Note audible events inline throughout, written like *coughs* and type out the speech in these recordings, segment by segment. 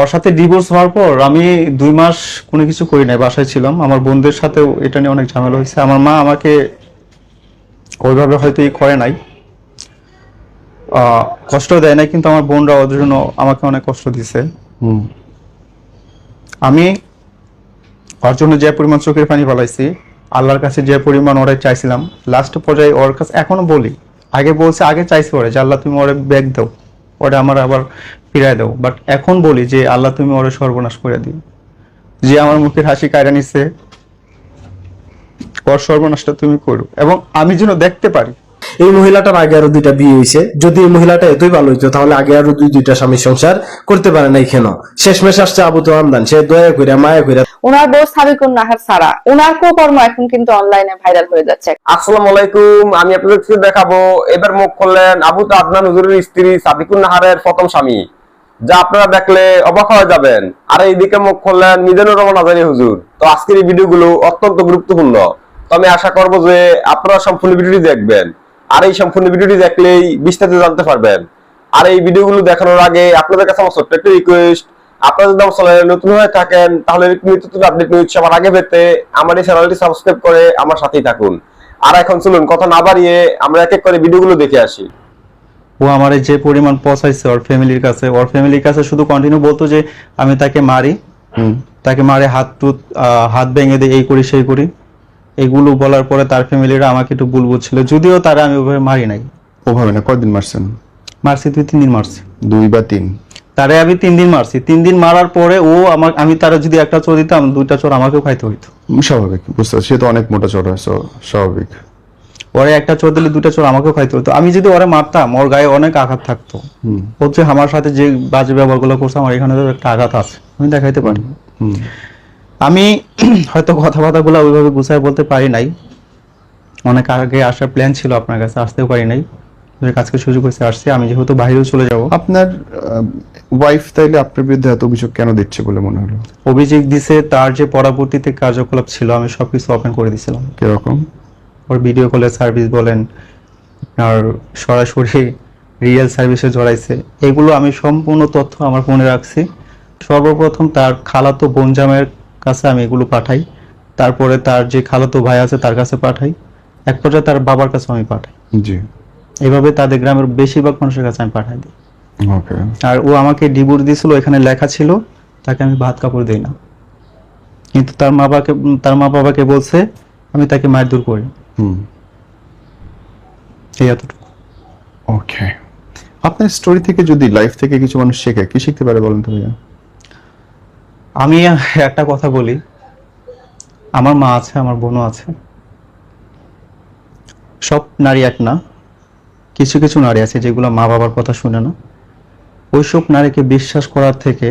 ওর সাথে ডিভোর্স হওয়ার পর আমি দুই মাস কোনো কিছু করি নাই বাসায় ছিলাম। আমার বোনদের সাথেও এটা নিয়ে অনেক ঝামেলা হয়েছে। আমার মা আমাকে ওইভাবে হয়তো ই করে নাই। কষ্ট দেয় নাই কিন্তু আমার বোনরা ওদের জন্য আমাকে অনেক কষ্ট দিছে। আমি ওর জন্য যে পরিমাণ চোখের পানি ফেলাইছি আল্লাহর কাছে যে পরিমাণ ওরে চাইছিলাম লাস্ট পর্যায়ে ওর কাছে এখনও বলি আগে বলছে আগে চাইছি ওরে যে আল্লাহ তুমি ওরে ব্যাগ দাও। ওরে আমার আবার ফিরাই দাও বাট এখন বলি যে আল্লাহ তুমি ওরে সর্বনাশ করে দিও। যে আমার মুখের হাসি কায়রা নিচ্ছে ওর সর্বনাশটা তুমি করো। এবং আমি যেন দেখতে পারি। এই মহিলাটার আগে আরও দুইটা বিয়ে হয়েছে যদি এই মহিলাটা এতই ভালো হইতো তাহলে আগে আরও দুই দুইটা স্বামী সংসার করতে পারে নাই কেন? শেষমেশ আসছে আবু তো আমদান সে দয়া করে মায়া করে ওনার বউ সাবিকুন নাহার সারা। ওনার কুকর্ম এখন কিন্তু অনলাইনে ভাইরাল হয়ে যাচ্ছে। আসসালামু আলাইকুম আমি আপনাদেরকে দেখাবো। এবার মুখ করলেন আবু তো আদনান হুজুরের স্ত্রী সাদিকুন নাহারের প্রথম স্বামী। যা আপনারা দেখলে অবাক হয়ে যাবেন। আর এইদিকে মুখ করলেন মিজানুর রহমান আজারি, হুজুর। তো আজকের এই ভিডিওগুলো অত্যন্ত গুরুত্বপূর্ণ। তো আমি আশা করব যে আপনারা সম্পূর্ণ ভিডিওটি দেখবেন। আর এই সম্পূর্ণ ভিডিওটি দেখলেই বিস্তারিত জানতে পারবেন। আর এই ভিডিওগুলো দেখানোর আগে আপনাদের কাছে আমার ছোট্ট একটা রিকোয়েস্ট আপনারা যদি আমার চ্যানেলে নতুন হয়ে থাকেন, তাহলে নতুন আপডেট নিউজ সবার আগে পেতে আমার এই চ্যানেলটি সাবস্ক্রাইব করে আমার সাথেই থাকুন। আর এখন চলুন, কথা না বাড়িয়ে আমরা এক এক করে ভিডিওগুলো দেখে আসি। ও আমার যে পরিমাণ পচাইছে ওর ফ্যামিলির কাছে ওর ফ্যামিলির কাছে শুধু কন্টিনিউ বলতো যে আমি তাকে মারি। তাকে মারে হাত টুত হাত ভেঙে দিই এই করি সেই করি। এগুলো বলার পরে তার ফ্যামিলিরা আমাকে একটু ভুল বুঝছিল। যদিও তারা আমি ওভাবে মারি নাই। ওভাবে না কয়দিন মারছেন? মারছি তুই তিন দিন মারছি। দুই বা তিন? তারে আমি তিন দিন মারছি। তিন দিন মারার পরে ও আমার আমি তারা যদি একটা চোর দিতাম দুইটা চোর আমাকেও খাইতে হইতো। স্বাভাবিক বুঝতে পারছি, সে তো অনেক মোটা চড়া so স্বাভাবিক। ওরে একটা চোর দিলে দুইটা চোর আমাকেও খাইতে হইতো আমি যদি ওরে মারতাম ওর গায়ে অনেক আঘাত থাকতো। হচ্ছে আমার সাথে যে বাজে ব্যবহারগুলো করছে আমার এখানে একটা আঘাত আছে। আমি দেখাইতে পারি। আমি *clears throat* হয়তো কথাবার্তাগুলো ওইভাবে গুছায় বলতে পারি নাই। অনেক আগে আসার প্ল্যান ছিল আপনার কাছে আসতেও পারি নাই। কাছকে সুযোগ হয়েছে আসছে। আমি যেহেতু বাইরেও চলে যাব। আপনার ওয়াইফ তাইলে আপনার বিরুদ্ধে এত অভিযোগ কেন দিচ্ছে বলে মনে হলো? অভিযোগ দিছে তার যে পরবর্তীতে কার্যকলাপ ছিল আমি সবকিছু ওপেন করে দিয়েছিলাম কীরকম? ওর ভিডিও কলের সার্ভিস বলেন আপনার সরাসরি রিয়েল সার্ভিসে জড়াইছে। এগুলো আমি সম্পূর্ণ তথ্য আমার ফোনে রাখছি। সর্বপ্রথম তার খালাতো বোনজামের কাছে আমি এগুলো পাঠাই। তারপরে তার যে খালাতো ভাই আছে তার কাছে পাঠাই। এক পর্যায়ে তার বাবার কাছে আমি পাঠাই। জি। এইভাবে তাদের গ্রামের বেশিরভাগ মানুষের কাছে আমি পাঠাই দিই। ওকে। আর ও আমাকে ডিভোর্স দিয়েছিল এখানে লেখা ছিল তাকে আমি ভাত কাপড় দিই না। কিন্তু তার মা বাবাকে তার মা বাবাকে বলছে আমি তাকে মারধর করি। এই এতটুকু। ওকে আপনার স্টোরি থেকে যদি লাইফ থেকে কিছু মানুষ শেখে কি শিখতে পারে বলেন আমি একটা কথা বলি। আমার মা আছে আমার বোনও আছে। সব নারী এক না। কিছু কিছু নারী আছে যেগুলো মা বাবার কথা শুনে না। ওইসব নারীকে বিশ্বাস করার থেকে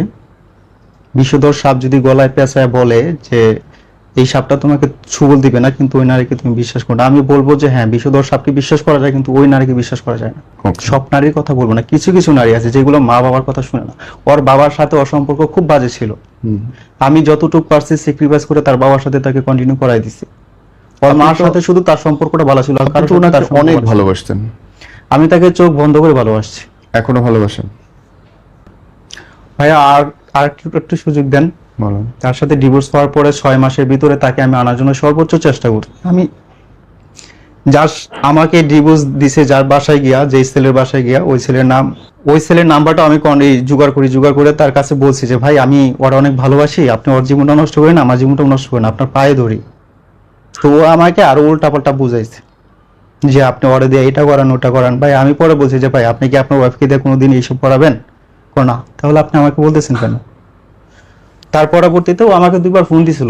বিষধর সাপ যদি গলায় পেঁচায় বলে যে এই সাপটা তোমাকে ছুবল দিবে না কিন্তু ওই নারীকে তুমি বিশ্বাস করো আমি বলব যে হ্যাঁ বিষধর সাপকে বিশ্বাস করা যায় কিন্তু ওই নারীকে বিশ্বাস করা যায় না। সব নারীর কথা বলব না কিছু কিছু নারী আছে যেগুলো মা বাবার কথা শুনে না। ওর বাবার সাথে ওর সম্পর্ক খুব বাজে ছিল। আমি যতটুকু পারছি স্যাক্রিফাইস করে তার বাবার সাথে তাকে কন্টিনিউ করাই দিছি। ওর মার সাথে শুধু তার সম্পর্কটা ভালো ছিল তার অনেক। ভালোবাসতেন। আমি তাকে চোখ বন্ধ করে ভালোবাসছি। এখনও ভালোবাসেন? ভাইয়া আর আর একটু একটু সুযোগ দেন। বলেন। তার সাথে ডিভোর্স হওয়ার পরে ছয় মাসের ভিতরে তাকে আমি আনার জন্য সর্বোচ্চ চেষ্টা করি আমি যার আমাকে ডিভোর্স দিছে যার বাসায় গিয়া যেই ছেলের বাসায় গিয়া ওই ছেলের নাম ওই ছেলের নাম্বারটা আমি কোন- জোগাড় করি জোগাড় করে তার কাছে বলছি যে ভাই আমি ওরা অনেক ভালোবাসি আপনি ওর জীবনটা নষ্ট করেন আমার জীবনটা নষ্ট করেন আপনার পায়ে ধরি। তো ও আমাকে আরও উল্টা পাল্টা বুঝাইছে যে আপনি অর্ডার দিয়ে এটা করান ওটা করান। ভাই আমি পরে বলছি যে ভাই আপনি কি আপনার ওয়াইফকে দিয়ে কোনোদিন এইসব করাবেন? না। তাহলে আপনি আমাকে বলতেছেন কেন? তার পরবর্তীতেও আমাকে দুবার ফোন দিছিল।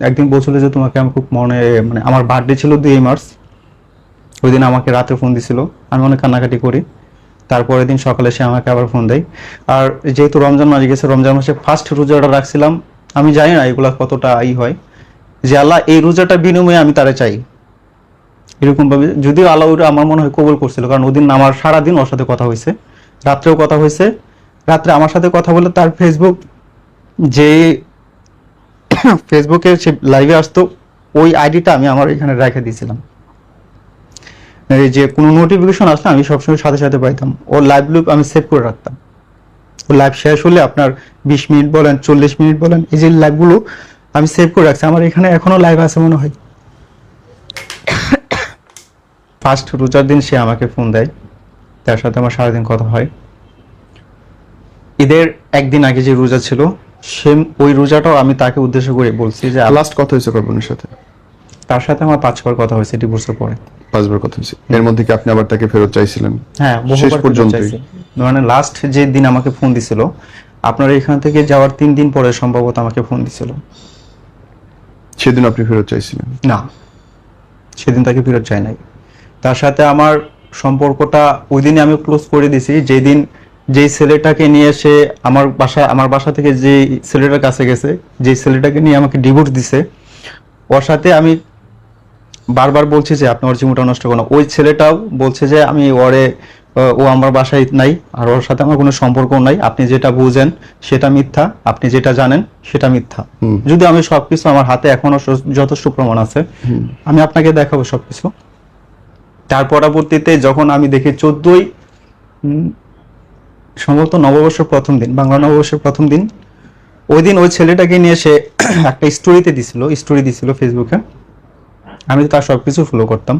একদিন বলছিল যে, তোমাকে আমি খুব মনে মানে আমার বার্থডে ছিল দুই মার্চ। ওই দিন আমাকে রাতে ফোন দিছিল। আমি অনেক কান্নাকাটি করি। তারপরের দিন সকালে সে আমাকে আবার ফোন দেয়। আর যেহেতু রমজান মাস গেছে, রমজান মাসে ফার্স্ট রোজাটা রাখছিলাম। আমি জানি না এগুলা কতটা ই হয়। যে আল্লাহ এই রোজাটা বিনিময়ে আমি তারে চাই। এরকম ভাবে যদিও আল্লাহ ওটা আমার মনে হয় কবুল করছিল, কারণ ওদিন আমার সারাদিন ওর সাথে কথা হয়েছে। রাত্রেও কথা হয়েছে। রাত্রে আমার সাথে কথা বলে তার ফেসবুক যে *coughs* ফেসবুকে সে লাইভে আসতো, ওই আইডিটা আমি আমার এখানে রেখে দিয়েছিলাম। যে কোনো নোটিফিকেশন আসলে আমি সবসময় সাথে সাথে পাইতাম। ওর লাইভ লুপ আমি সেভ করে রাখতাম। ও লাইভ শেষ হলে আপনার বিশ মিনিট বলেন, চল্লিশ মিনিট বলেন, এই যে লাইভগুলো আমি সেভ করে রাখছি। আমার এখানে এখনও লাইভ আছে মনে হয়। *coughs* ফার্স্ট রোজার দিন সে আমাকে ফোন দেয়। তার সাথে আমার সারাদিন কথা হয়। ঈদের একদিন আগে যে রোজা ছিল সে ওই রোজাটাও আমি তাকে উদ্দেশ্য করে বলছি যে লাস্ট কথা হয়েছে সাথে? তার সাথে আমার পাঁচবার কথা হয়েছে ডিভোর্সের পরে। পাঁচবার কথা হয়েছে। এর মধ্যে কি আপনি আবার তাকে ফেরত চাইছিলেন? হ্যাঁ শেষ? চাইছি। মানে লাস্ট যে দিন আমাকে ফোন দিছিল আপনার এখান থেকে যাওয়ার তিন দিন পরে সম্ভবত আমাকে ফোন দিছিল। সেদিন আপনি ফেরত চাইছিলেন? না সেদিন তাকে ফেরত চাই নাই। তার সাথে আমার সম্পর্কটা ওই দিনে আমি ক্লোজ করে দিছি যেদিন যেই ছেলেটাকে নিয়ে সে আমার বাসা আমার বাসা থেকে যে ছেলেটার কাছে গেছে যে ছেলেটাকে নিয়ে আমাকে ডিভোর্স দিছে ওর সাথে আমি বারবার বলছি যে আপনি ওর জীবনটা নষ্ট করো ওই ছেলেটাও বলছে যে আমি ওরে ও আমার বাসায় নাই আর ওর সাথে আমার কোনো সম্পর্ক নাই। আপনি যেটা বুঝেন সেটা মিথ্যা। আপনি যেটা জানেন সেটা মিথ্যা। যদি আমি সবকিছু আমার হাতে এখনও যথেষ্ট প্রমাণ আছে আমি আপনাকে দেখাবো সবকিছু। তার পরবর্তীতে যখন আমি দেখি চোদ্দই সম্ভবত নববর্ষের প্রথম দিন বাংলা নববর্ষের প্রথম দিন। ওই দিন ওই ছেলেটাকে নিয়ে সে *coughs* একটা স্টোরিতে দিছিল স্টোরি দিছিল ফেসবুকে আমি তো তার সবকিছু ফলো করতাম।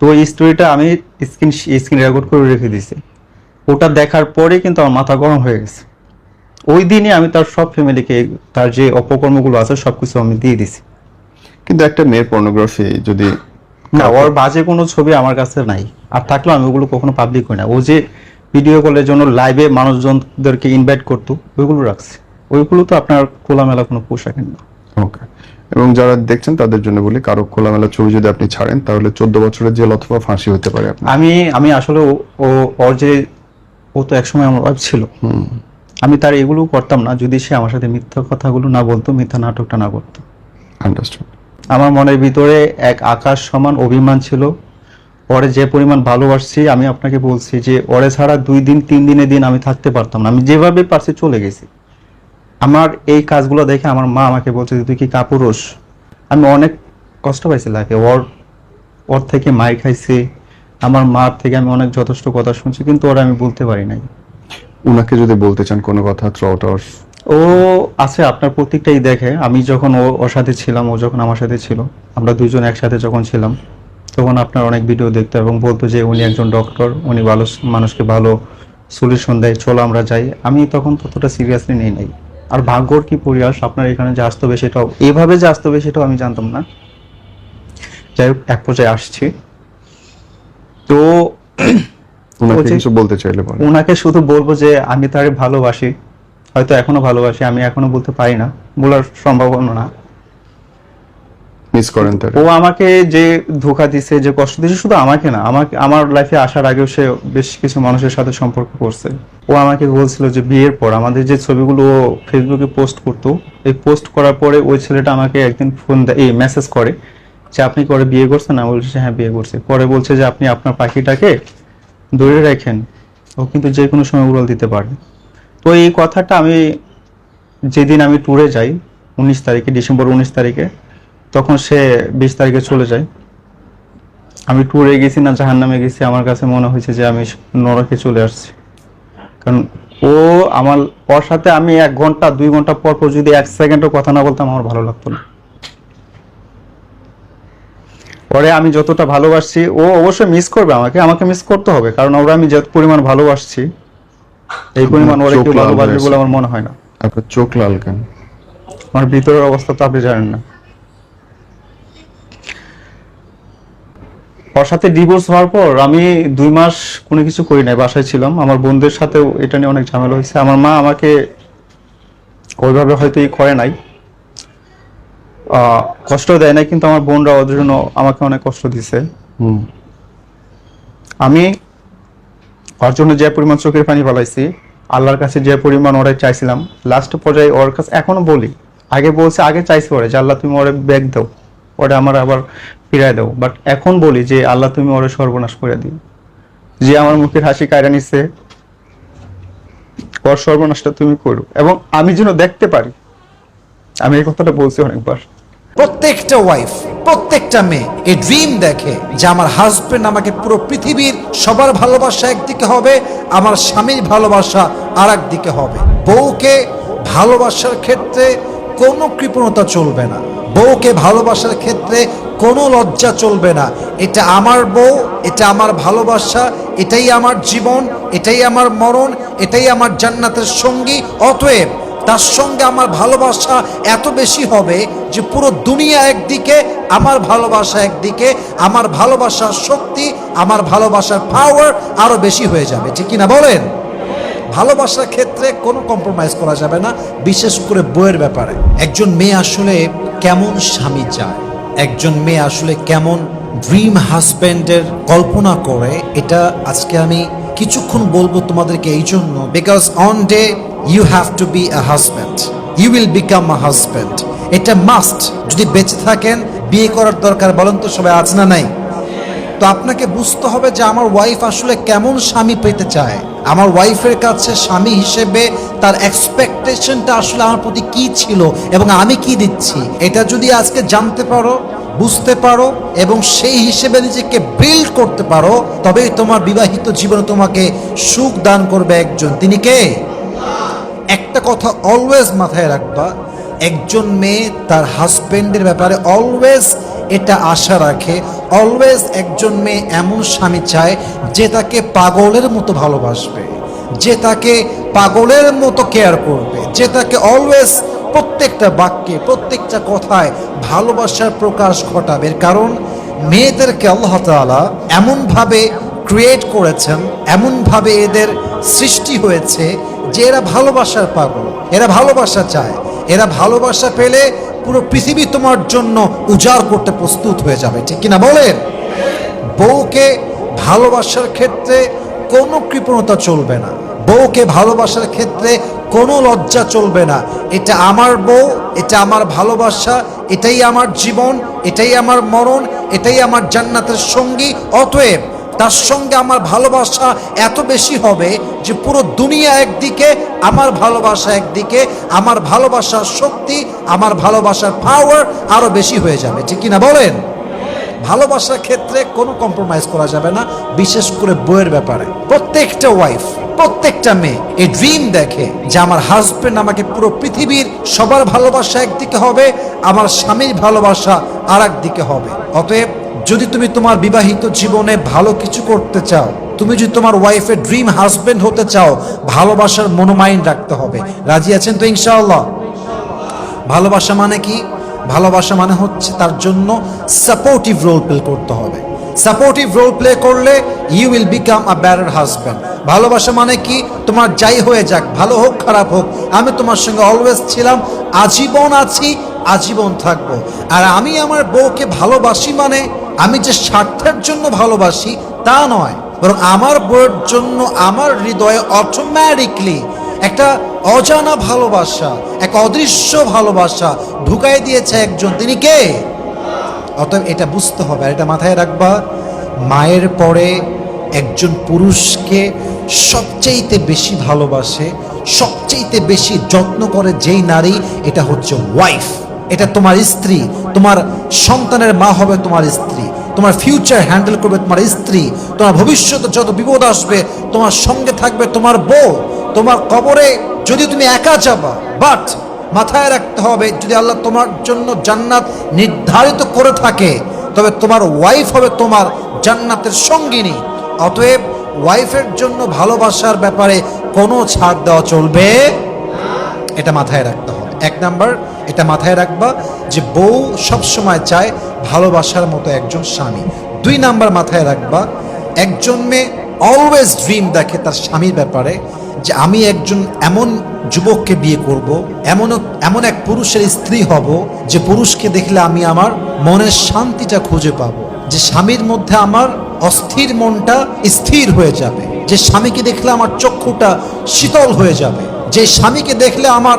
তো ওই স্টোরিটা আমি স্ক্রিন স্ক্রিন রেকর্ড করে রেখে দিয়েছি। ওটা দেখার পরে কিন্তু আমার মাথা গরম হয়ে গেছে। ওই দিনই আমি তার সব ফ্যামিলিকে তার যে অপকর্মগুলো আছে সব কিছু আমি দিয়ে দিছি কিন্তু একটা মেয়ের পর্নোগ্রাফি যদি না ওর বাজে কোনো ছবি আমার কাছে নাই। আর থাকলেও আমি ওগুলো কখনো পাবলিক করি না। ও যে ভিডিও কলের জন্য লাইভে মানুষজনদেরকে ইনভাইট করতো ওইগুলো রাখছে। ওইগুলো তো আপনার খোলামেলা কোনো পোশাকের না। ওকে এবং যারা দেখছেন তাদের জন্য বলি কারও খোলামেলা ছবি যদি আপনি ছাড়েন তাহলে চোদ্দ বছরের জেল অথবা ফাঁসি হতে পারে আমি আমি আসলে ও- ওর যে ও তো একসময় আমার ওয়াইফ ছিল। আমি তার এগুলো করতাম না যদি সে আমার সাথে মিথ্যা কথাগুলো না বলতো মিথ্যা নাটকটা না করতো। আন্ডারস্ট্যান্ড আমার মনের ভিতরে এক আকাশ সমান অভিমান ছিল ওরে যে পরিমাণ ভালোবাসছি আমি আপনাকে বলছি যে ওরে ছাড়া দুই দিন তিন দিনে দিন আমি থাকতে পারতাম না। আমি যেভাবে পারছি চলে গেছি। আমার এই কাজগুলো দেখে আমার মা আমাকে বলছে যে তুই কি কাপুরুষ? আমি অনেক কষ্ট পাইছি লাগে ওর ওর থেকে মাই খাইছি আমার মার থেকে আমি অনেক যথেষ্ট কথা শুনছি কিন্তু ওরা আমি বলতে পারি নাই। উনাকে যদি বলতে চান কোনো কথা থ্রু আউট ও আছে আপনার প্রত্যেকটাই দেখে। আমি যখন ও ওর সাথে ছিলাম ও যখন আমার সাথে ছিল আমরা দুজন একসাথে যখন ছিলাম তখন আপনার অনেক ভিডিও দেখতো এবং বলতো যে উনি একজন ডক্টর উনি ভালো মানুষকে ভালো সলিউশন দেয় চলো আমরা যাই। আমি তখন ততটা সিরিয়াসলি নেই নাই। আর ভাগ্যর কি পরিহাস? আপনার এখানে যে আসতে হবে সেটাও এইভাবে যে আসতে হবে সেটাও আমি জানতাম না। যাই হোক এক পর্যায়ে আসছি। তো *clears throat* কিছু বলতে চাইলে ওনাকে শুধু বলব যে আমি তারে ভালোবাসি। হয়তো এখনও ভালোবাসি আমি এখনও বলতে পারি না। বলার সম্ভাবনা না। মিস করেন ও আমাকে যে ধোকা দিছে, যে কষ্ট দিছে, শুধু আমাকে না, আমাকে, আমার লাইফে আসার আগেও সে বেশ কিছু মানুষের সাথে সম্পর্ক করছে। ও আমাকে বলছিল যে বিয়ের পর আমাদের যে ছবিগুলো ও ফেসবুকে পোস্ট করতো, এই পোস্ট করার পরে ওই ছেলেটা আমাকে একদিন ফোন দেয় এই মেসেজ করে যে, আপনি করে বিয়ে করছেন? না বলছে হ্যাঁ বিয়ে করছে। পরে বলছে যে, আপনি আপনার পাখিটাকে ধরে রাখেন, ও কিন্তু যে কোনো সময় উড়াল দিতে পারে তো এই কথাটা আমি যেদিন আমি ট্যুরে যাই, উনিশ তারিখে, ডিসেম্বর উনিশ তারিখে তখন সে বিশ তারিখে চলে যায়। আমি ট্যুরে গেছি না জাহান নামে গেছি আমার কাছে মনে হয়েছে যে আমি নরকে চলে আসছি। কারণ ও আমার ওর সাথে আমি এক ঘণ্টা দুই ঘণ্টা পর পর যদি এক সেকেন্ডও কথা না বলতাম আমার ভালো লাগতো না। পরে আমি যতটা ভালোবাসছি ও অবশ্যই মিস করবে আমাকে আমাকে মিস করতে হবে কারণ ওরা আমি যত পরিমাণ ভালোবাসছি এই পরিমাণ ওরা কেউ ভালোবাসবে বলে আমার মনে হয় না। আপনার চোখ লাল কেন? আমার ভিতরের অবস্থা তো আপনি জানেন না। ওর সাথে ডিভোর্স হওয়ার পর আমি দুই মাস কোনো কিছু করি নাই বাসায় ছিলাম। আমার বোনদের সাথেও এটা নিয়ে অনেক ঝামেলা হয়েছে। আমার মা আমাকে ওইভাবে হয়তো ই করে নাই। আহ, কষ্ট দেয় নাই কিন্তু আমার বোনরা ওদের জন্য আমাকে অনেক কষ্ট দিছে। আমি ওর জন্য যে পরিমাণ চোখের পানি ফেলাইছি আল্লাহর কাছে যে পরিমাণ ওরে চাইছিলাম লাস্ট পর্যায়ে ওর কাছে এখনও বলি আগে বলছে আগে চাইছি ওরে যে আল্লাহ তুমি ওরে ব্যাগ দাও। ওরে আমার আবার ফিরাই দাও বাট এখন বলি যে, আল্লাহ তুমি ওরে সর্বনাশ করে দিও। যে আমার মুখের হাসি কায়রা নিচ্ছে ওর সর্বনাশটা তুমি করো। এবং আমি যেন দেখতে পারি, আমি এই কথাটা বলছি অনেকবার। প্রত্যেকটা ওয়াইফ প্রত্যেকটা মেয়ে এই ড্রিম দেখে যে আমার হাজবেন্ড আমাকে পুরো পৃথিবীর সবার ভালোবাসা একদিকে হবে, আমার স্বামীর ভালোবাসা আর একদিকে হবে। বউকে ভালোবাসার ক্ষেত্রে কোনো কৃপণতা চলবে না। বউকে ভালোবাসার ক্ষেত্রে কোনো লজ্জা চলবে না। এটা আমার বউ, এটা আমার ভালোবাসা, এটাই আমার জীবন, এটাই আমার মরণ, এটাই আমার জান্নাতের সঙ্গী। অতএব তার সঙ্গে আমার ভালোবাসা এত বেশি হবে যে পুরো দুনিয়া একদিকে, আমার ভালোবাসা একদিকে, আমার ভালোবাসার শক্তি, আমার ভালোবাসার পাওয়ার আরও বেশি হয়ে যাবে। ঠিক কিনা বলেন? ভালোবাসার ক্ষেত্রে কোনো কম্প্রোমাইজ করা যাবে না, বিশেষ করে বইয়ের ব্যাপারে। একজন মেয়ে আসলে কেমন স্বামী চায়? একজন মেয়ে আসলে কেমন ড্রিম হাজব্যান্ডের কল্পনা করে? এটা আজকে আমি কিছুক্ষণ বলব তোমাদেরকে এই জন্য because one day you have to be a husband you will become a husband এটা মাস্ট যদি বেঁচে থাকেন, বিয়ে করার দরকার, বলেন তো সবাই, আছে না নাই? তো আপনাকে বুঝতে হবে যে আমার ওয়াইফ আসলে কেমন স্বামী পেতে চায়। আমার ওয়াইফের কাছে স্বামী হিসেবে তার এক্সপেকটেশনটা আসলে আমার প্রতি কি ছিল এবং আমি কি দিচ্ছি, এটা যদি আজকে জানতে পারো, বুঝতে পারো এবং সেই হিসেবে নিজেকে বিল্ড করতে পারো, তবেই তোমার বিবাহিত জীবনে তোমাকে সুখ দান করবে একজন। তিনি কে? একটা কথা অলওয়েজ মাথায় রাখবা, একজন মেয়ে তার হাজবেন্ডের ব্যাপারে অলওয়েজ এটা আশা রাখে। অলওয়েজ একজন মেয়ে এমন স্বামী চায় যে তাকে পাগলের মতো ভালোবাসবে, যে তাকে পাগলের মতো কেয়ার করবে, যে তাকে অলওয়েজ প্রত্যেকটা বাক্যে, প্রত্যেকটা কথায় ভালোবাসার প্রকাশ ঘটাবে। কারণ, মেয়েদেরকে আল্লাহ তাআলা এমনভাবে ক্রিয়েট করেছেন, এমনভাবে এদের সৃষ্টি হয়েছে যে এরা ভালোবাসার পাগল, এরা ভালোবাসা চায়। এরা ভালোবাসা পেলে পুরো পৃথিবী তোমার জন্য উজাড় করতে প্রস্তুত হয়ে যাবে, ঠিক কিনা বলেন? বউকে ভালোবাসার ক্ষেত্রে কোনো কৃপণতা চলবে না। বউকে ভালোবাসার ক্ষেত্রে কোনো লজ্জা চলবে না। এটা আমার বউ, এটা আমার ভালোবাসা, এটাই আমার জীবন, এটাই আমার মরণ, এটাই আমার জান্নাতের সঙ্গী। অতএব তার সঙ্গে আমার ভালোবাসা এত বেশি হবে যে পুরো দুনিয়া একদিকে, আমার ভালোবাসা একদিকে, আমার ভালোবাসার শক্তি, আমার ভালোবাসার পাওয়ার আরও বেশি হয়ে যাবে। ঠিক কিনা বলেন? ভালোবাসার ক্ষেত্রে কোনো কম্প্রোমাইজ করা যাবে না, বিশেষ করে বইয়ের ব্যাপারে। প্রত্যেকটা ওয়াইফ প্রত্যেকটা মেয়ে এই ড্রিম দেখে যে আমার হাজবেন্ড আমাকে পুরো পৃথিবীর সবার ভালোবাসা একদিকে হবে, আমার স্বামীর ভালোবাসা আর একদিকে হবে। অতএব যদি তুমি তোমার বিবাহিত জীবনে ভালো কিছু করতে চাও, তুমি যদি তোমার ওয়াইফের ড্রিম হাজবেন্ড হতে চাও, ভালোবাসার মনোমাইন্ড রাখতে হবে। রাজি আছেন তো ইনশাআল্লাহ? ভালোবাসা মানে কি? ভালোবাসা মানে হচ্ছে তার জন্য সাপোর্টিভ রোল প্লে করতে হবে। সাপোর্টিভ রোল প্লে করলে you will become a better husband ভালোবাসা মানে কি? তোমার যাই হয়ে যাক, ভালো হোক, খারাপ হোক, আমি তোমার সঙ্গে অলওয়েজ ছিলাম, আজীবন আছি, আজীবন থাকব। আর আমি আমার বউকে ভালোবাসি মানে আমি যে স্বার্থের জন্য ভালোবাসি তা নয়, বরং আমার বউয়ের জন্য আমার হৃদয়ে অটোমেটিকলি একটা অজানা ভালোবাসা, এক অদৃশ্য ভালোবাসা ঢুকাই দিয়েছে একজন। তিনি কে? অতএব এটা বুঝতে হবে আর এটা মাথায় রাখবা, মায়ের পরে একজন পুরুষকে সবচেয়েতে বেশি ভালোবাসে সবচেয়েতে বেশি যত্ন করে যেই নারী, এটা হচ্ছে ওয়াইফ এটা তোমার স্ত্রী, তোমার সন্তানের মা হবে তোমার স্ত্রী। তোমার ফিউচার হ্যান্ডেল করবে তোমার স্ত্রী, তোমার ভবিষ্যতে যত বিপদ আসবে, তোমার সঙ্গে থাকবে তোমার বউ, তোমার কবরে যদি তুমি একা যাবা বাট মাথায় রাখতে হবে যদি আল্লাহ তোমার জন্য জান্নাত নির্ধারিত করে থাকে, তবে তোমার ওয়াইফ হবে তোমার জান্নাতের সঙ্গিনী। অতএব ওয়াইফের জন্য ভালোবাসার ব্যাপারে কোনো ছাড় দেওয়া চলবে এটা মাথায় রাখতে হবে। এক নাম্বার, এটা মাথায় রাখবা যে বউ সব সময় চায় ভালোবাসার মতো একজন স্বামী। দুই নাম্বার মাথায় রাখবা, একজন মেয়ে অলওয়েজ ড্রিম দেখে তার স্বামীর ব্যাপারে যে আমি একজন এমন যুবককে বিয়ে করব, এমন এমন এক পুরুষের স্ত্রী হব যে পুরুষকে দেখলে আমি আমার মনের শান্তিটা খুঁজে পাব। যে স্বামীর মধ্যে আমার অস্থির মনটা স্থির হয়ে যাবে। যে স্বামীকে দেখলে আমার চক্ষুটা শীতল হয়ে যাবে। যে স্বামীকে দেখলে আমার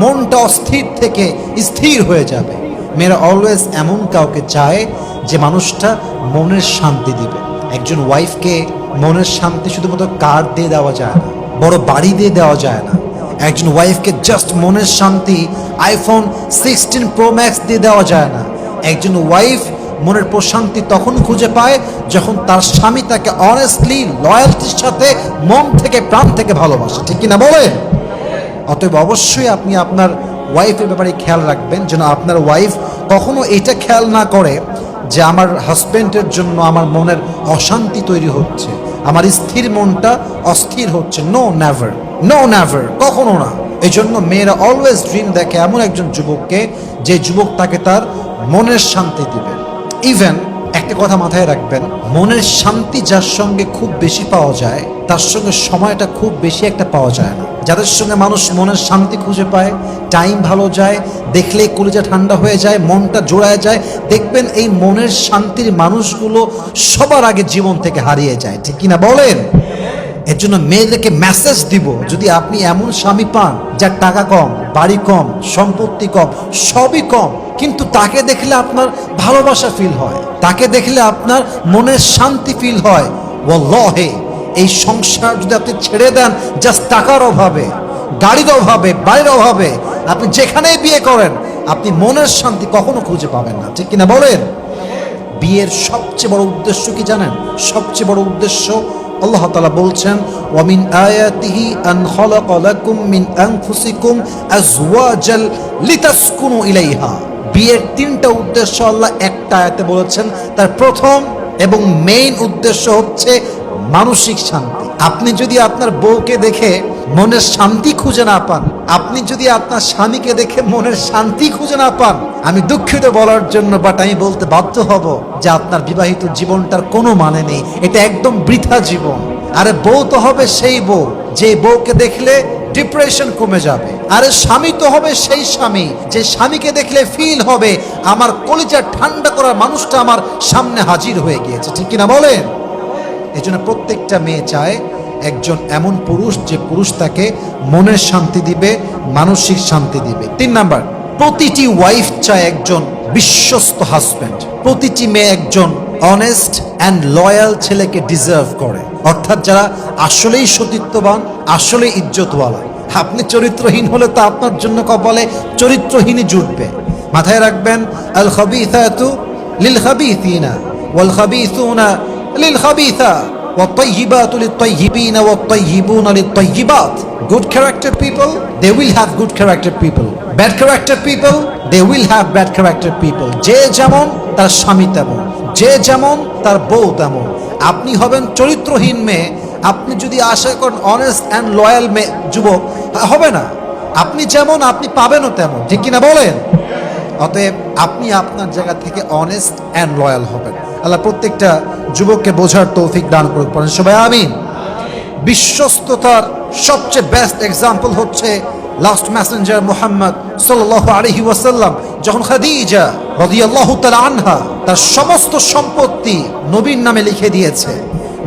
মনটা অস্থির থেকে স্থির হয়ে যাবে। মেয়েরা অলওয়েজ এমন কাউকে চায় যে মানুষটা মনের শান্তি দিবে। একজন ওয়াইফকে মনের শান্তি শুধুমাত্র কার দিয়ে দেওয়া যায় না, বড় বাড়ি দিয়ে দেওয়া যায় না। একজন ওয়াইফকে জাস্ট মনের শান্তি আইফোন সিক্সটিন প্রো ম্যাক্স দিয়ে দেওয়া যায় না। একজন ওয়াইফ মনের প্রশান্তি তখন খুঁজে পায় যখন তার স্বামী তাকে অনেস্টলি লয়্যালটির সাথে মন থেকে, প্রাণ থেকে ভালোবাসে। ঠিক কিনা বলেন? অতএব অবশ্যই আপনি আপনার ওয়াইফের ব্যাপারে খেয়াল রাখবেন যেন আপনার ওয়াইফ কখনো এটা খেয়াল না করে যে আমার হাজব্যান্ডের জন্য আমার মনের অশান্তি তৈরি হচ্ছে, আমার স্থির মনটা অস্থির হচ্ছে। নো নেভার নো নেভার কখনো না। এই জন্য মেয়েরা অলওয়েজ ড্রিম দেখে এমন একজন যুবককে যে যুবক তাকে তার মনের শান্তি দিবে। ইভেন একটা কথা মাথায় রাখবেন, মনের শান্তি যার সঙ্গে খুব বেশি পাওয়া যায়, তার সঙ্গে সময়টা খুব বেশি একটা পাওয়া যায় না। যাদের সঙ্গে মানুষ মনের শান্তি খুঁজে পায় টাইম ভালো যায়, দেখলেই কলিজা ঠান্ডা হয়ে যায়, মনটা জোড়ায় যায়, দেখবেন এই মনের শান্তির মানুষগুলো সবার আগে জীবন থেকে হারিয়ে যায়। ঠিক কিনা বলেন? এর জন্য মেয়েদেরকে মেসেজ দিব, যদি আপনি এমন স্বামী পান, যার টাকা কম, বাড়ি কম, সম্পত্তি কম, সবই কম, কিন্তু তাকে দেখলে আপনার ভালোবাসা ফিল হয়, তাকে দেখলে আপনার মনের শান্তি ফিল হয়, ওয়াল্লাহে। এই সংসার যদি আপনি ছেড়ে দেন জাস্ট টাকার অভাবে, গাড়ির অভাবে, বাড়ির অভাবে, আপনি যেখানেই বিয়ে করেন, আপনি মনের শান্তি কখনো খুঁজে পাবেন না। ঠিক কিনা বলেন? বিয়ের সবচেয়ে বড় উদ্দেশ্য কি জানেন? সবচেয়ে বড় উদ্দেশ্য, আল্লাহ তাআলা বলছেন, ওয়ামিন আয়াতিহি আন খালাকা লাকুম মিন আনফুসিকুম আজওয়াজাল লিতাসকুনু ইলাইহা। বিয়ের তিনটা উদ্দেশ্য আল্লাহ একটা আয়াতে বলেছেন। তার প্রথম এবং মেইন উদ্দেশ্য হচ্ছে মানসিক শান্তি। আপনি যদি আপনার বউকে দেখে মনের শান্তি খুঁজে না পান, আপনি যদি আপনার স্বামীকে দেখে মনের শান্তি খুঁজে না পান, আমি দুঃখিত বলার জন্য বাট আমি বলতে বাধ্য হব যে আপনার বিবাহিত জীবনটার কোনো মানে নেই। এটা একদম বৃথা জীবন। আরে বউ তো হবে সেই বউ, যে বউকে দেখলে ডিপ্রেশন কমে যাবে। আরে স্বামী তো হবে সেই স্বামী, যে স্বামীকে দেখলে ফিল হবে, আমার কলিজা ঠান্ডা করার মানুষটা আমার সামনে হাজির হয়ে গিয়েছে। ঠিক কিনা বলেন? এই জন্য প্রত্যেকটা মেয়ে চায় একজন এমন পুরুষ যে পুরুষ তাকে মনের শান্তি দিবে, মানসিক শান্তি দিবে। তিন নাম্বার, প্রতিটি ওয়াইফ চায় একজন বিশ্বস্ত হাজব্যান্ড প্রতিটি মেয়ে একজন অনেস্ট অ্যান্ড লয়াল ছেলেকে ডিজার্ভ করে। অর্থাৎ যারা আসলেই সতীত্ববান, আসলেই ইজ্জতওয়ালা। আপনি চরিত্রহীন হলে তো আপনার জন্য কপালে চরিত্রহীনই জুটবে। মাথায় রাখবেন আল খাবিথাতু লিল খাবিথিনা ওয়াল খাবিথুনা লিল খাবিথা والطيبات للطيبين والطيبون للطيبات good character people they will have good character people bad character people they will have bad character people যে যেমন তার স্বামী তেমন যে যেমন তার বউ তেমন আপনি হবেন চরিত্রহীন মেয়ে আপনি যদি আশা করেন অনেস্ট অ্যান্ড লয়াল মেয়ে যুবক হবে না আপনি যেমন আপনি পাবেনও তেমন ঠিক কিনা বলেন অতএব আপনি আপনার জায়গা থেকে অনেস্ট অ্যান্ড লয়াল হবেন। আল্লাহ প্রত্যেকটা যুবককে বোঝার তৌফিক দান করুক, পড়েন সবাই, আমিন। বিশ্বস্ততার সবচেয়ে বেস্ট এক্সাম্পল হচ্ছে লাস্ট ম্যাসেঞ্জার মোহাম্মদ সাল্লাল্লাহু আলাইহি ওয়াসাল্লাম, যখন খাদিজা রাদিয়াল্লাহু তাআলা আনহা তার সমস্ত সম্পত্তি নবীর নামে লিখে দিয়েছে।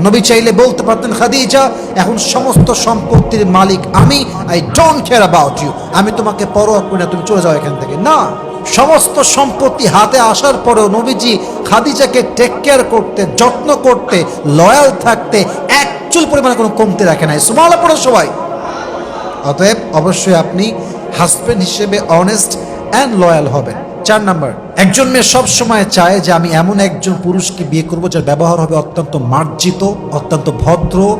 নবী চাইলে বলতে পারতেন, খাদিজা, এখন সমস্ত সম্পত্তির মালিক আমি I don't care about you আমি তোমাকে পরোয়া করি না, তুমি চলে যাও এখান থেকে। না। সমস্ত সম্পত্তি হাতে আসার পরেও নবীজি খাদিজাকে টেক কেয়ার করতে, যত্ন করতে লয়াল থাকতে এক চুল পরিমাণে কোনো কমতে রাখে নাই। সুমালা পড়ো সবাই। অতএব অবশ্যই আপনি হাজবেন্ড হিসেবে অনেস্ট অ্যান্ড লয়াল হবেন। চার নাম্বার, একজন মেয়ে সব সময় চায় যে আমি এমন একজন পুরুষকে বিয়ে করব যার ব্যবহার হবে অত্যন্ত মার্জিত, অত্যন্ত ভদ্র,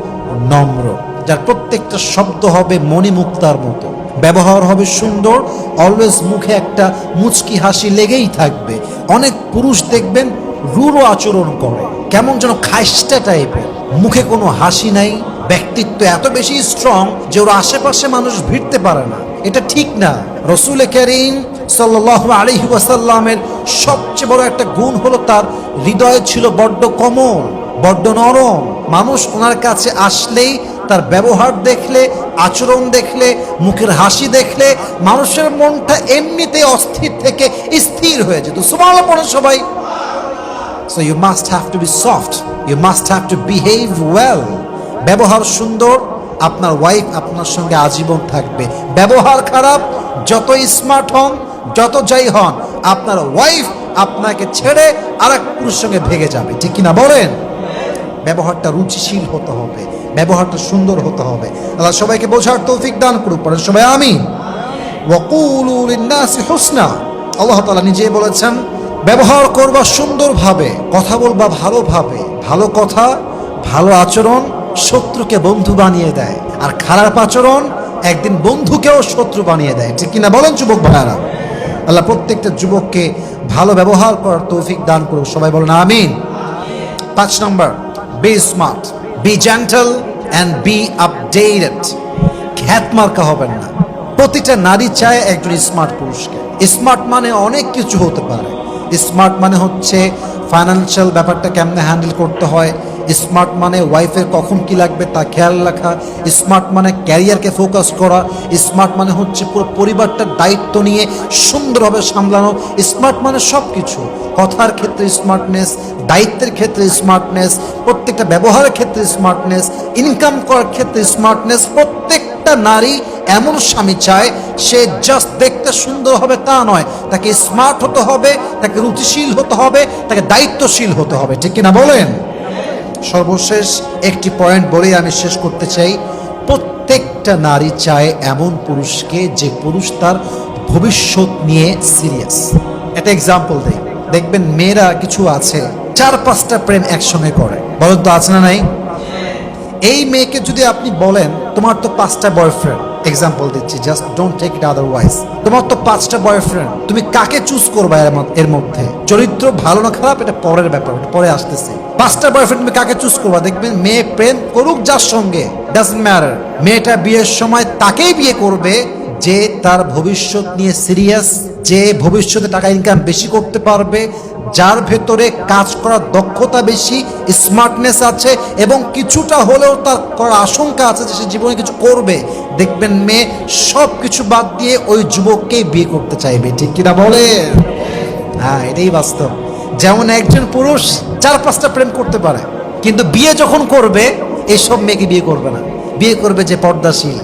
নম্র। যার প্রত্যেকটা শব্দ হবে মণিমুক্তার মতো। ব্যবহার হবে সুন্দর অলওয়েজ মুখে একটা মুচকি হাসি লেগেই থাকবে। অনেক পুরুষ দেখবেন রুড়ো আচরণ করে, কেমন যেন খাইস্টা টাইপের। মুখে কোনো হাসি নাই, ব্যক্তিত্ব এত বেশি স্ট্রং যে ওর আশেপাশে মানুষ ভিড়তে পারে না। এটা ঠিক না। রসুল করিম সাল্লাহ আলহি ওয়াসাল্লামের সবচেয়ে বড় একটা গুণ হলো তার হৃদয় ছিল বড্ড কোমল। বড্ড নরম। মানুষ ওনার কাছে আসলেই তার ব্যবহার দেখলে, আচরণ দেখলে, মুখের হাসি দেখলে, মানুষের মনটা এমনিতে অস্থির থেকে স্থির হয়ে যেত। সুমালা পড়ে সবাই। So you must have to be soft you must have to behave well ব্যবহার সুন্দর, আপনার ওয়াইফ আপনার সঙ্গে আজীবন থাকবে। ব্যবহার খারাপ, যত স্মার্ট হন, যত যাই হন, আপনার ওয়াইফ আপনাকে ছেড়ে আর এক পুরুষের সঙ্গে ভেগে যাবে। ঠিক কিনা বলেন? ব্যবহারটা রুচিশীল হতে হবে, ব্যবহারটা সুন্দর হতে হবে। আল্লাহ সবাইকে বোঝার তৌফিক দান করুক পরে সবাই আমি হুসনা। আল্লাহ তাআলা নিজে বলেছেন, ব্যবহার করবা সুন্দরভাবে, কথা বলবা ভালোভাবে, ভালো কথা, ভালো আচরণ শত্রুকে বন্ধু বানিয়ে দেয়, আর খারাপ আচরণ একদিন বন্ধুকেও শত্রু বানিয়ে দেয়। ঠিক কিনা বলেন যুবক ভাইয়ারা? আল্লাহ প্রত্যেকটা যুবককে ভালো ব্যবহার করার তৌফিক দান করুক, সবাই বলেন আমিন। পাঁচ নম্বর be smart be gentle and be updated খ্যাত মার্কা হবেন না। প্রতিটা নারী চায় একজন স্মার্ট পুরুষকে। স্মার্ট মানে অনেক কিছু হতে পারে। স্মার্ট মানে হচ্ছে ফাইন্যান্সিয়াল ব্যাপারটা কেমনে হ্যান্ডেল করতে হয় স্মার্ট মানে ওয়াইফের কখন কি লাগবে তা খেয়াল রাখা। স্মার্ট মানে ক্যারিয়ারকে ফোকাস করা। স্মার্ট মানে হচ্ছে পুরো পরিবারটার দায়িত্ব নিয়ে সুন্দরভাবে সামলানো। স্মার্ট মানে সব কিছু কথার ক্ষেত্রে স্মার্টনেস দায়িত্বের ক্ষেত্রে স্মার্টনেস প্রত্যেকটা ব্যবহারের ক্ষেত্রে স্মার্টনেস ইনকাম করার ক্ষেত্রে স্মার্টনেস প্রত্যেকটা নারী এমন স্বামী চায়, সে জাস্ট দেখতে সুন্দর হবে তা নয়। তাকে স্মার্ট হতে হবে, তাকে রুচিশীল হতে হবে, তাকে দায়িত্বশীল হতে হবে। ঠিক কিনা বলেন? সর্বশেষ একটি পয়েন্ট বলেই আমি শেষ করতে চাই। প্রত্যেকটা নারী চায় এমন পুরুষকে যে পুরুষ তার ভবিষ্যৎ নিয়ে সিরিয়াস একটা এক্সাম্পল দেই। দেখবেন মেয়েরা কিছু আছে, চার পাঁচটা প্রেম একসঙ্গে করে। বলেন তো, আছে না নাই? এই মেয়েকে যদি আপনি বলেন, তোমার তো পাঁচটা বয়ফ্রেন্ড এক্সাম্পল দিচ্ছি just don't take it otherwise তোমার তো পাঁচটা বয়ফ্রেন্ড তুমি কাকে চুজ করবা এর মধ্যে- চরিত্র ভালো না খারাপ, এটা পরের ব্যাপার পরে আসতেছে। পাঁচটা বয়ফ্রেন্ড তুমি কাকে চুজ করবা? দেখবেন মেয়ে প্রেম করুক যার সঙ্গে ডাজন্ট ম্যাটার মেয়েটা বিয়ের সময় তাকেই বিয়ে করবে যে তার ভবিষ্যৎ নিয়ে সিরিয়াস যে ভবিষ্যতে টাকা ইনকাম বেশি করতে পারবে যার ভেতরে কাজ করার দক্ষতা বেশি স্মার্টনেস আছে, এবং কিছুটা হলেও তার করার আশঙ্কা আছে যে সে জীবনে কিছু করবে। দেখবেন মেয়ে সব কিছু বাদ দিয়ে ওই যুবককেই বিয়ে করতে চাইবে, ঠিক কিনা বলে? হ্যাঁ এটাই বাস্তব। যেমন একজন পুরুষ, চার পাঁচটা প্রেম করতে পারে, কিন্তু বিয়ে যখন করবে, এইসব মেয়েকে বিয়ে করবে না। বিয়ে করবে যে পর্দাশীল,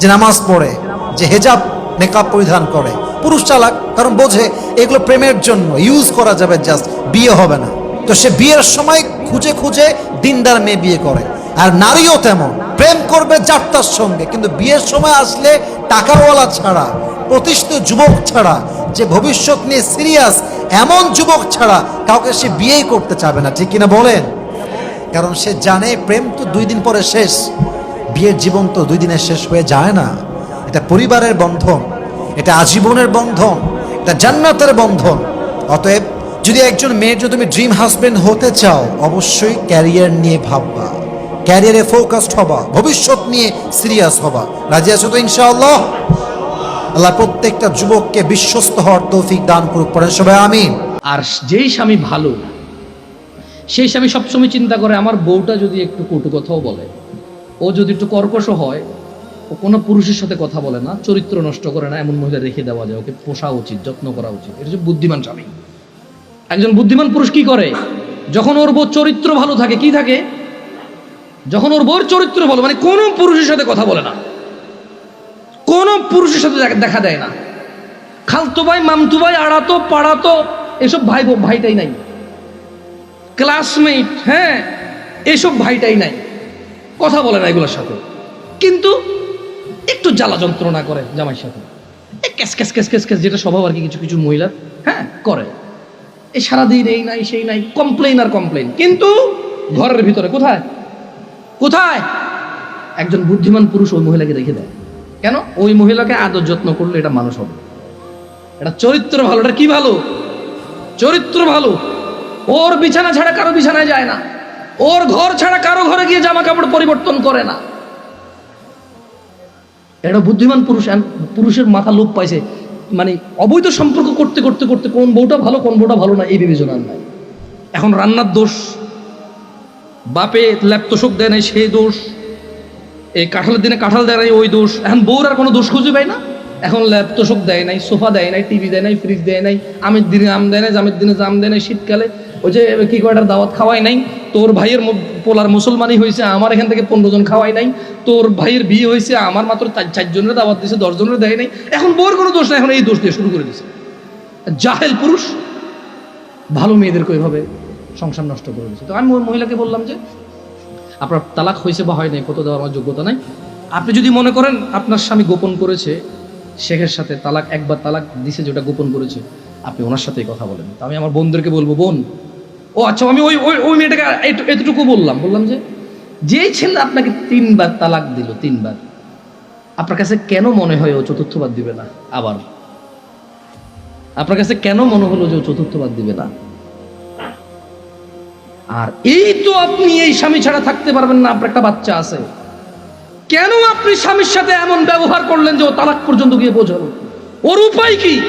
যে নামাজ পড়ে, যে হেজাব, মেকআপ পরিধান করে পুরুষ চালাক, কারণ বোঝে এগুলো প্রেমের জন্য ইউজ করা যাবে জাস্ট বিয়ে হবে না। তো সে বিয়ের সময় খুঁজে খুঁজে দিনদার মেয়ে বিয়ে করে। আর নারীও তেমন, প্রেম করবে যাত্রার সঙ্গে, কিন্তু বিয়ের সময় আসলে টাকারওয়ালা ছাড়া, প্রতিষ্ঠিত যুবক ছাড়া, যে ভবিষ্যৎ নিয়ে সিরিয়াস এমন যুবক ছাড়া কাউকে সে বিয়েই করতে চাবে না, ঠিক কিনা বলেন? কারণ সে জানে প্রেম তো দুই দিন পরে শেষ, বিয়ের জীবন তো দুই দিনে শেষ হয়ে যায় না। এটা পরিবারের বন্ধন। এটা আজীবনের বন্ধন, এটা জান্নাতের বন্ধন। অতএব যদি একজন মেয়ের যদি তুমি ড্রিম হাজবেন্ড হতে চাও, অবশ্যই ক্যারিয়ার নিয়ে ভাববা। ক্যারিয়ারে ফোকাসড হবা, ভবিষ্যৎ নিয়ে সিরিয়াস হবা। রাজি আছো তো ইনশাআল্লাহ? আল্লাহ প্রত্যেকটা যুবককে বিশ্বস্ত হওয়ার তৌফিক দান করুক, পড়েন সবাই আমিন। আর যেই স্বামী ভালো, সেই স্বামী সবসময় চিন্তা করে, আমার বউটা যদি একটু কটু কথাও বলে, ও যদি একটু কর্কশ হয় কোনো পুরুষের সাথে কথা বলে না, চরিত্র নষ্ট করে না, এমন মহিলা রেখে দেওয়া যায়, ওকে পোষা উচিত, যত্ন করা উচিত। এটা হচ্ছে বুদ্ধিমান স্বামী। একজন বুদ্ধিমান পুরুষ কি করে? যখন ওর বউ চরিত্র ভালো থাকে, কি থাকে? যখন ওর বউর চরিত্র ভালো মানে কোনো পুরুষের সাথে কথা বলে না। কোনো পুরুষের সাথে দেখা দেয় না। খালতো ভাই, মামতু ভাই, আড়াতো, পাড়াতো, এসব ভাই ভাইটাই নাই। ক্লাসমেট হ্যাঁ এসব ভাইটাই নাই। কথা বলে না এগুলোর সাথে। কিন্তু একটু জ্বালা যন্ত্রণা করে জামাইয়ের সাথে। ক্যাস ক্যাস ক্যাস ক্যাস ক্যাস, যেটা স্বভাব আর কি, কিছু কিছু মহিলা হ্যাঁ করে। এই সারাদিন এই নাই, সেই নাই কমপ্লেন আর কমপ্লেন কিন্তু ঘরের ভিতরে কোথায়? কোথায়? একজন বুদ্ধিমান পুরুষ ওই মহিলাকে রেখে দেয়। কেন? ওই মহিলাকে আদর যত্ন করলে এটা মানুষ হবে। এটা চরিত্র ভালো, এটা কি ভালো? চরিত্র ভালো। ওর বিছানা ছাড়া কারও বিছানায় যায় না। ওর ঘর ছাড়া কারও ঘরে গিয়ে জামা কাপড় পরিবর্তন করে না। এটা বুদ্ধিমান পুরুষ পুরুষের মাথা লোপ পাইছে। মানে অবৈধ সম্পর্ক করতে করতে করতে কোন বউটা ভালো, কোন বউটা ভালো না, এই বিবেচনা নাই। এখন রান্নার দোষ, বাপে ল্যাপতোষক দেয় নাই, সেই দোষ, এই কাঁঠালের দিনে কাঁঠাল দেয় নাই, ওই দোষ। এখন বউর আর কোনো দোষ খুঁজে পায় না। এখন ল্যাপ তোষক দেয় নাই, সোফা দেয় নাই, টিভি দেয় নাই ফ্রিজ দেয় নাই, আমের দিনে আম দেয় নাই, জামের দিনে জাম দেয় নাই, শীতকালে ওই যে কি কয়টার দাওয়াত খাওয়াই নাই, তোর ভাইয়ের পোলার মুসলমানই হয়েছে, আমার এখান থেকে পনেরো জন খাওয়াই নাই, তোর ভাইয়ের বিয়ে হয়েছে, আমার মাত্র চার- চারজনের দাওয়াত দিয়েছে দশজনের দেয় নাই। এখন বউর কোনো দোষ নাই, এখন এই দোষ দিয়ে শুরু করে দিছে। জাহেল পুরুষ, ভালো মেয়েদেরকে ওইভাবে সংসার নষ্ট করে দিচ্ছে তো আমি ওই মহিলাকে বললাম যে, আপনার তালাক হয়েছে বা হয় নাই কত দেওয়ার আমার যোগ্যতা নাই। আপনি যদি মনে করেন, আপনার স্বামী গোপন করেছে, শেখের সাথে তালাক, একবার তালাক দিছে যেটা গোপন করেছে আপনি ওনার সাথেই কথা বলেন। তো আমি আমার বোনদেরকে বলব, বোন, ও আচ্ছা আমি ওই ওই ওই মেয়েটাকে এত- এতটুকু বললাম বললাম যে, যেই ছেলে আপনাকে তিনবার তালাক দিল, তিনবার, আপনার কাছে কেন মনে হয় ও চতুর্থবার দিবে না? আবার, আপনার কাছে কেন মনে হলো যে ও চতুর্থবার দিবে না? আর এই তো আপনি এই স্বামী ছাড়া থাকতে পারবেন না, আপনার একটা বাচ্চা আছে। কেন আপনি স্বামীর সাথে এমন ব্যবহার করলেন যে ও তালাক পর্যন্ত গিয়ে বোঝালো ওর উপায় কি?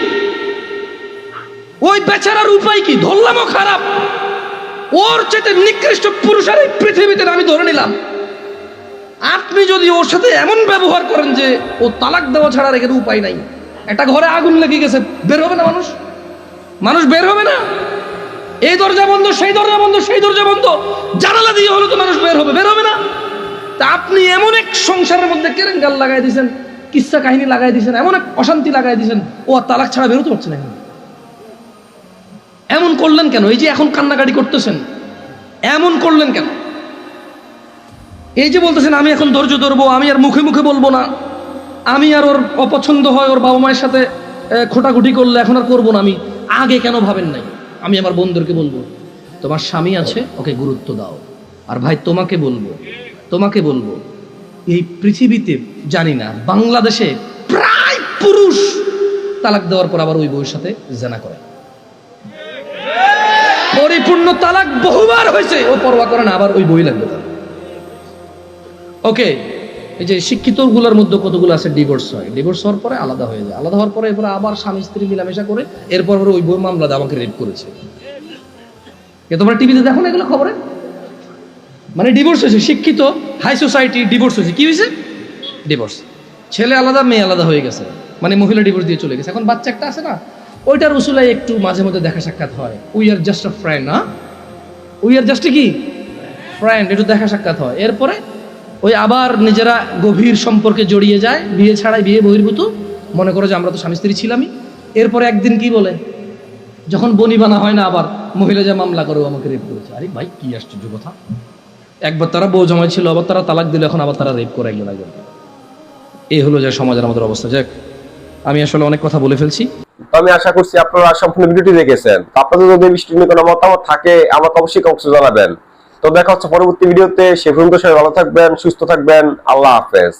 ওই বেচারার উপায় কি? ধরলামও খারাপ। ওর চেতে নিকৃষ্ট পুরুষের এই পৃথিবীতে আমি ধরে নিলাম। আপনি যদি ওর সাথে এমন ব্যবহার করেন যে ও তালাক দেওয়া ছাড়া রেখে উপায় নাই, একটা ঘরে আগুন লেগে গেছে, বের হবে না মানুষ? মানুষ বের হবে না? এই দরজা বন্ধ, সেই দরজা বন্ধ, সেই দরজা বন্ধ। জানালা দিয়ে হলে তো মানুষ বের হবে বের হবে না? তা আপনি এমন এক সংসারের মধ্যে কেরেঙ্গাল লাগাই দিয়েছেন কিস্সা কাহিনী লাগাই দিয়েছেন এমন এক অশান্তি লাগাই দিয়েছেন ও আর তালাক ছাড়া বেরোতে পারছে না করলেন কেন? এই যে এখন কান্নাকাটি করতেছেন, এমন করলেন কেন? এই যে বলতেছেন, আমি এখন ধৈর্য ধরবো, আমি আর মুখে মুখে বলব না। আমি আর ওর অপছন্দ হয়, ওর বাবা মায়ের সাথে খোটাখুটি করলে এখন আর করব না আমি। আগে কেন ভাবেন নাই? আমি আমার বন্ধুদেরকে বলব, তোমার স্বামী আছে, ওকে গুরুত্ব দাও। আর ভাই, তোমাকে বলব তোমাকে বলব, এই পৃথিবীতে জানি না, বাংলাদেশে প্রায় পুরুষ তালাক দেওয়ার পর আবার ওই বউয়ের সাথে জেনা করে পরিপূর্ণ তালাক বহুবার হয়েছে। ও পরোয়া করে না, আবার ওই বই লাগবে ওকে, এই যে শিক্ষিতগুলোর মধ্যে কতগুলো আছে? ডিভোর্স হয়। ডিভোর্স হওয়ার পরে আলাদা হয়ে যায়। আলাদা হওয়ার পরে এরপরে আবার স্বামী, স্ত্রী মিলামেশা করে এরপর ওই বই মামলা আমাকে রেপ করেছে। এ তোমরা টিভিতে দেখো না এগুলো খবরে? মানে ডিভোর্স হয়েছে, শিক্ষিত হাই সোসাইটি ডিভোর্স হয়েছে। কি হয়েছে? ডিভোর্স ছেলে আলাদা, মেয়ে আলাদা হয়ে গেছে। মানে মহিলা ডিভোর্স দিয়ে চলে গেছে। এখন বাচ্চা একটা আছে না? ওইটার উসুলাই একটু মাঝে মধ্যে দেখা সাক্ষাৎ হয়। We are just a friend না? উই আর জাস্ট কি? ফ্রেন্ড একটু দেখা সাক্ষাৎ হয়। এরপরে ওই আবার নিজেরা গভীর সম্পর্কে জড়িয়ে যায়, বিয়ে ছাড়াই বিয়ে বহির্ভূত। মনে করো যে আমরা তো স্বামী স্ত্রী ছিলামই। এরপরে একদিন কি বলে? যখন বনিবানা হয় না আবার, মহিলা যা মামলা করে, আমাকে রেপ করেছে। আরে ভাই, কি আশ্চর্য কথা। একবার তারা বউ জমাই ছিল, আবার তারা তালাক দিল, এখন আবার তারা রেপ করে একজন একজনকে এই হলো যে সমাজের আমাদের অবস্থা। যাক, আমি আসলে অনেক কথা বলে ফেলছি। তো আমি আশা করছি আপনারা সম্পূর্ণ ভিডিওটি দেখেছেন। আপনাদের যদি বৃষ্টি নিয়ে কোনো মতামত থাকে, আমাকে অবশ্যই কমেন্টে জানাবেন। তো দেখা হচ্ছে পরবর্তী ভিডিওতে, সে পর্যন্ত সবাই ভালো থাকবেন, সুস্থ থাকবেন, আল্লাহ হাফেজ।